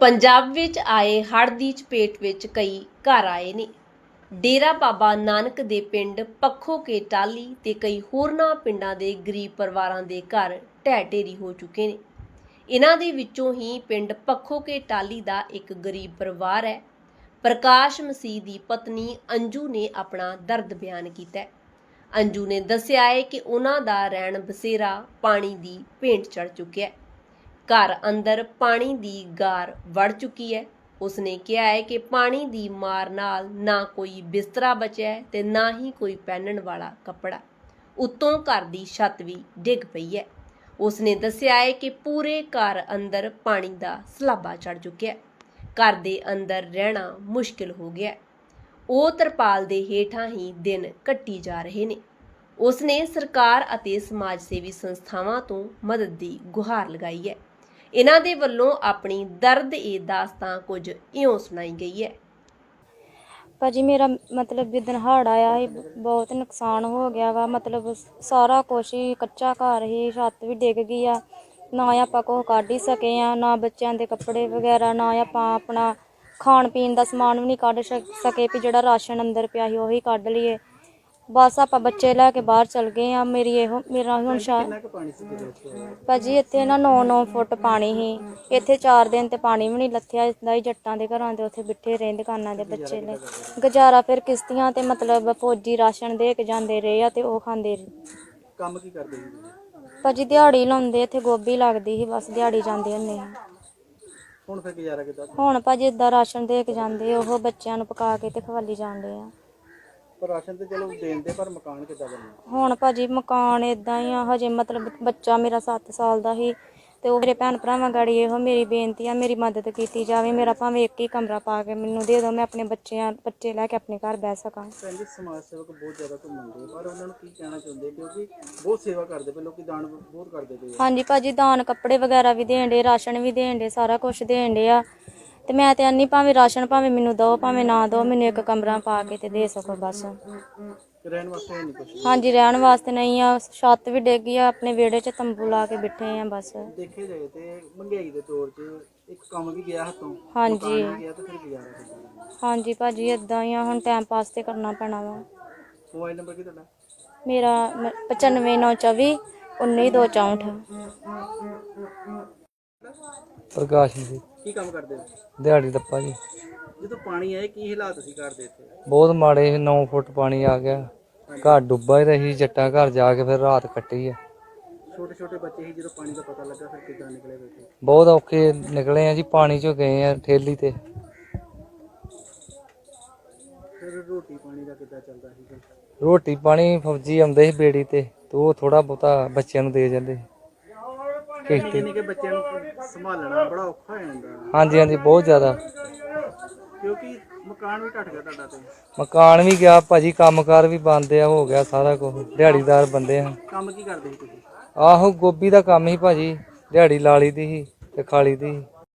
ਪੰਜਾਬ ਵਿੱਚ ਆਏ ਹੜ੍ਹ ਦੀ ਚਪੇਟ ਵਿੱਚ ਕਈ ਘਰ ਆਏ ਨੇ। ਡੇਰਾ ਬਾਬਾ ਨਾਨਕ ਦੇ ਪਿੰਡ ਪੱਖੋ ਕੇ ਟਾਲੀ ਤੇ ਕਈ ਹੋਰਨਾਂ ਪਿੰਡਾਂ ਦੇ ਗਰੀਬ ਪਰਿਵਾਰਾਂ ਦੇ ਘਰ ਢਹਿ ਢੇਰੀ ਹੋ ਚੁੱਕੇ ਨੇ। ਇਹਨਾਂ ਦੇ ਵਿੱਚੋਂ ਹੀ ਪਿੰਡ ਪੱਖੋ ਕੇ ਟਾਲੀ ਦਾ ਇੱਕ ਗਰੀਬ ਪਰਿਵਾਰ ਹੈ। ਪ੍ਰਕਾਸ਼ ਮਸੀਹ ਦੀ ਪਤਨੀ ਅੰਜੂ ਨੇ ਆਪਣਾ ਦਰਦ ਬਿਆਨ ਕੀਤਾ ਹੈ। ਅੰਜੂ ਨੇ ਦੱਸਿਆ ਹੈ ਕਿ ਉਹਨਾਂ ਦਾ ਰਹਿਣ ਬਸੇਰਾ ਪਾਣੀ ਦੀ ਭੇਂਟ ਚੜ ਚੁੱਕਿਆ ਹੈ। ਘਰ ਅੰਦਰ ਪਾਣੀ ਦੀ ਗਾਰ ਵੜ ਚੁੱਕੀ ਹੈ। ਉਸਨੇ ਕਿਹਾ ਹੈ ਕਿ ਪਾਣੀ ਦੀ ਮਾਰ ਨਾਲ ਨਾ ਕੋਈ ਬਿਸਤਰਾ ਬਚਿਆ ਹੈ ਤੇ ਨਾ ਹੀ ਕੋਈ ਪਹਿਨਣ ਵਾਲਾ ਕੱਪੜਾ। ਉੱਤੋਂ ਘਰ ਦੀ ਛੱਤ ਵੀ ਡਿੱਗ ਪਈ ਹੈ। ਉਸਨੇ ਦੱਸਿਆ ਹੈ ਕਿ ਪੂਰੇ ਘਰ ਅੰਦਰ ਪਾਣੀ ਦਾ ਸਲਾਬਾ ਚੜ ਚੁੱਕਿਆ ਘਰ ਦੇ ਅੰਦਰ ਰਹਿਣਾ ਮੁਸ਼ਕਿਲ ਹੋ ਗਿਆ ਉਹ ਤਰਪਾਲ ਦੇ ਹੇਠਾਂ ਹੀ ਦਿਨ ਕੱਟੀ ਜਾ ਰਹੇ ਨੇ। ਉਸਨੇ ਸਰਕਾਰ ਅਤੇ ਸਮਾਜ ਸੇਵੀ ਸੰਸਥਾਵਾਂ ਤੋਂ ਮਦਦ ਦੀ ਗੁਹਾਰ ਲਗਾਈ ਹੈ। ਇਹਨਾਂ ਦੇ ਵੱਲੋਂ ਆਪਣੀ ਦਰਦ ਇਹ ਦਾਸਤਾਨ ਕੁਝ ਇਉਂ ਸੁਣਾਈ ਗਈ ਹੈ। ਭਾਜੀ, ਮੇਰਾ ਮਤਲਬ ਜਿੱਦਣ ਹੜ੍ਹ ਆਇਆ ਸੀ, ਬਹੁਤ ਨੁਕਸਾਨ ਹੋ ਗਿਆ ਵਾ। ਮਤਲਬ ਸਾਰਾ ਕੁਛ ਹੀ ਕੱਚਾ ਘਰ ਹੀ, ਛੱਤ ਵੀ ਡਿੱਗ ਗਈ ਆ। ਨਾ ਆਪਾਂ ਕੁਛ ਕੱਢ ਹੀ ਸਕੇ ਆ, ਨਾ ਬੱਚਿਆਂ ਦੇ ਕੱਪੜੇ ਵਗੈਰਾ, ਨਾ ਆਪਾਂ ਆਪਣਾ ਖਾਣ ਪੀਣ ਦਾ ਸਮਾਨ ਵੀ ਨਹੀਂ ਕੱਢ ਸ਼ਕ- ਸਕੇ ਵੀ ਜਿਹੜਾ ਰਾਸ਼ਨ ਅੰਦਰ ਪਿਆ ਸੀ, ਉਹੀ ਕੱਢ ਲਈਏ। ਬਸ ਆਪਾਂ ਬੱਚੇ ਲੈ ਕੇ ਬਾਹਰ ਚਲ ਗਏ ਆ ਮੇਰੀ ਇਹੋ ਮੇਰਾ ਹੁਣ ਸ਼ਾ ਭਾਜੀ ਇੱਥੇ ਨਾ 9-9 ਫੁੱਟ ਪਾਣੀ ਸੀ। ਇੱਥੇ 4 ਦਿਨ ਤੇ ਪਾਣੀ ਵੀ ਨਹੀਂ ਲੱਥਿਆ ਇਸਦਾ ਹੀ ਜੱਟਾਂ ਦੇ ਘਰਾਂ ਦੇ ਉੱਥੇ ਬਿਠੇ ਰਹੇ ਦੁਕਾਨਾਂ ਦੇ ਬੱਚੇ ਲਈ ਗੁਜ਼ਾਰਾ ਫਿਰ ਕਿਸ਼ਤੀਆਂ ਤੇ ਮਤਲਬ ਫੌਜੀ ਰਾਸ਼ਨ ਦੇ ਕੇ ਜਾਂਦੇ ਰਹੇ ਆ ਤੇ ਉਹ ਖਾਂਦੇ ਰਹੇ। ਕੰਮ ਕੀ ਕਰਦੇ ਸੀ? ਭਾਜੀ ਦਿਹਾੜੀ ਲਾਉਂਦੇ ਇੱਥੇ ਗੋਭੀ ਲੱਗਦੀ ਸੀ ਬਸ ਦਿਹਾੜੀ ਜਾਂਦੇ ਹੁੰਦੇ ਸੀ ਹੁਣ ਫਿਰ ਗੁਜ਼ਾਰਾ ਕਿੱਦਾਂ? ਹੁਣ ਭਾਜੀ ਇਦਾਂ ਰਾਸ਼ਨ ਦੇ ਕੇ ਜਾਂਦੇ ਉਹ ਬੱਚਿਆਂ ਨੂੰ ਪਕਾ ਕੇ ਤੇ ਖਵਾਲੀ ਜਾਂਦੇ ਆ। ਰਾਸ਼ਨ ਤੇ ਚਲੋ ਦੇਣ ਦੇ ਪਰ ਮਕਾਨ ਕਿੱਦਾਂ ਬਣਨਾ? ਹੁਣ ਭਾਜੀ ਮਕਾਨ ਇਦਾਂ ਹੀ ਆ ਹਜੇ ਮਤਲਬ ਬੱਚਾ ਮੇਰਾ 7 ਸਾਲ ਦਾ ਸੀ ਤੇ ਉਹ ਮੇਰੇ ਭੈਣ ਭਰਾਵਾਂ ਗਾੜੀ ਇਹੋ ਮੇਰੀ ਬੇਨਤੀ ਆ ਮੇਰੀ ਮਦਦ ਕੀਤੀ ਜਾਵੇ ਮੇਰਾ ਭਾਵੇਂ ਇੱਕ ਹੀ ਕਮਰਾ ਪਾ ਕੇ ਮੈਨੂੰ ਦੇ ਦਿਓ ਮੈਂ ਆਪਣੇ ਬੱਚਿਆਂ ਬੱਚੇ ਲੈ ਕੇ ਆਪਣੇ ਘਰ ਬਹਿ ਸਕਾਂ। ਕਹਿੰਦੇ ਸਮਾਜ ਸੇਵਕ ਬਹੁਤ ਜ਼ਿਆਦਾ ਘੁੰਮਣਦੇ ਪਰ ਉਹਨਾਂ ਨੂੰ ਕੀ ਕਹਿਣਾ ਚਾਹੁੰਦੇ? ਕਿਉਂਕਿ ਬਹੁਤ ਸੇਵਾ ਕਰਦੇ ਪਏ ਲੋਕੀ ਦਾਨ ਬਹੁਤ ਕਰਦੇ ਪਏ ਆ। ਹਾਂਜੀ ਭਾਜੀ ਦਾਨ ਕੱਪੜੇ ਵਗੈਰਾ ਵੀ ਦੇਣ ਦੇ ਰਾਸ਼ਨ ਵੀ ਦੇਣ ਦੇ ਸਾਰਾ ਕੁਝ ਦੇਣ ਦੇ ਆ। ਤੇ ਮੈਂ ਤੇ ਅੰਨੀ ਭਾਵੇਂ ਰਾਸ਼ਨ ਭਾਵੇਂ ਮੈਨੂੰ ਦੋ ਭਾਵੇਂ ਨਾ ਦੋ ਮੈਨੂੰ ਇੱਕ ਕਮਰਾ ਪਾ ਕੇ ਤੇ ਦੇ ਸਕੋ ਬਸ। ਰਹਿਣ ਵਾਸਤੇ ਨਹੀਂ ਕੁਛ? ਹਾਂਜੀ ਰਹਿਣ ਵਾਸਤੇ ਨਹੀਂ ਆ। ਛੱਤ ਵੀ ਡਿੱਗ ਗਈ ਆ ਆਪਣੇ ਵਿਹੜੇ 'ਚ ਤੰਬੂ ਲਾ ਕੇ ਬੈਠੇ ਆ ਬਸ। ਦੇਖੇ ਜਾਏ ਤੇ ਮਹਿੰਗਾਈ ਦੇ ਤੌਰ 'ਚ ਇੱਕ ਕੰਮ ਵੀ ਗਿਆ ਹੱਥੋਂ ਹਾਂਜੀ। ਮਕਾਨ ਵੀ ਗਿਆ ਤੇ ਫਿਰ ਗੁਜ਼ਾਰਾ ਕਿੱਦਾਂ ਹਾਂਜੀ ਭਾਜੀ ਇਦਾਂ ਹੀ ਆ ਹੁਣ ਟਾਈਮ ਪਾਸ ਤੇ ਕਰਨਾ ਪੈਣਾ ਵਾ। ਮੋਬਾਈਲ ਨੰਬਰ ਕੀ ਤੁਹਾਡਾ? ਮੇਰਾ 95924 19264 ਪ੍ਰਕਾਸ਼ ਜੀ। ਕੀ ਕੰਮ ਕਰਦੇ ਹੋ? ਦਿਹਾੜੀ ਦੱਪਾ ਜੀ। ਜਦੋਂ ਪਾਣੀ ਆਏ ਕੀ ਹਾਲਾਤ ਸੀ ਘਰ ਦੇ ਇੱਥੇ? ਬਹੁਤ ਮਾੜੇ 9 ਫੁੱਟ ਪਾਣੀ ਆ ਗਿਆ। ਘਰ ਡੁੱਬਾ ਹੀ ਰਹੀ ਜੱਟਾਂ ਘਰ ਜਾ ਕੇ ਫਿਰ ਰਾਤ ਕੱਟੀ ਆ। ਛੋਟੇ ਛੋਟੇ ਬੱਚੇ ਸੀ ਜਦੋਂ ਪਾਣੀ ਦਾ ਪਤਾ ਲੱਗਾ ਫਿਰ ਕਿੱਦਾਂ ਨਿਕਲੇ ਬੈਠੇ ਬਹੁਤ ਔਖੇ ਨਿਕਲੇ ਆ ਜੀ ਪਾਣੀ ਚੋਂ ਗਏ ਆ ਠੇਲੀ ਤੇ। ਫਿਰ ਰੋਟੀ ਪਾਣੀ ਦਾ ਕਿੱਦਾਂ ਚੱਲਦਾ ਸੀ? ਰੋਟੀ ਪਾਣੀ ਫੌਜੀ ਆਉਂਦੇ ਸੀ ਬੇੜੀ ਤੇ ਤੇ ਉਹ ਥੋੜਾ ਬਹੁਤਾ ਬੱਚਿਆਂ ਨੂੰ ਦੇ ਜਾਂਦੇ ਸੀ। ਕਿਸ਼ਤੀ ਨਿੱਕੇ ਬੱਚਿਆਂ ਨੂੰ ਸੰਭਾਲਣਾ ਬੜਾ ਔਖਾ ਹੋ ਜਾਂਦਾ। ਹਾਂਜੀ ਹਾਂਜੀ ਬਹੁਤ ਜ਼ਿਆਦਾ। ਕਿਉਂਕਿ ਮਕਾਨ ਵੀ ਢੱਟ ਗਿਆ ਤੁਹਾਡਾ ਤੇ। ਮਕਾਨ ਵੀ ਗਿਆ ਭਾਜੀ ਕੰਮਕਾਰ ਵੀ ਬੰਦ ਆ ਹੋ ਗਿਆ ਸਾਰਾ ਕੁਝ ਦਿਹਾੜੀਦਾਰ ਬੰਦੇ ਆ। ਕੰਮ ਕੀ ਕਰਦੇ ਸੀ ਤੁਸੀਂ? ਆਹੋ ਗੋਭੀ ਦਾ ਕੰਮ ਹੀ ਭਾਜੀ ਦਿਹਾੜੀ ਲਾਲੀ ਦੀ ਸੀ ਤੇ ਖਾਲੀ ਦੀ ਸੀ।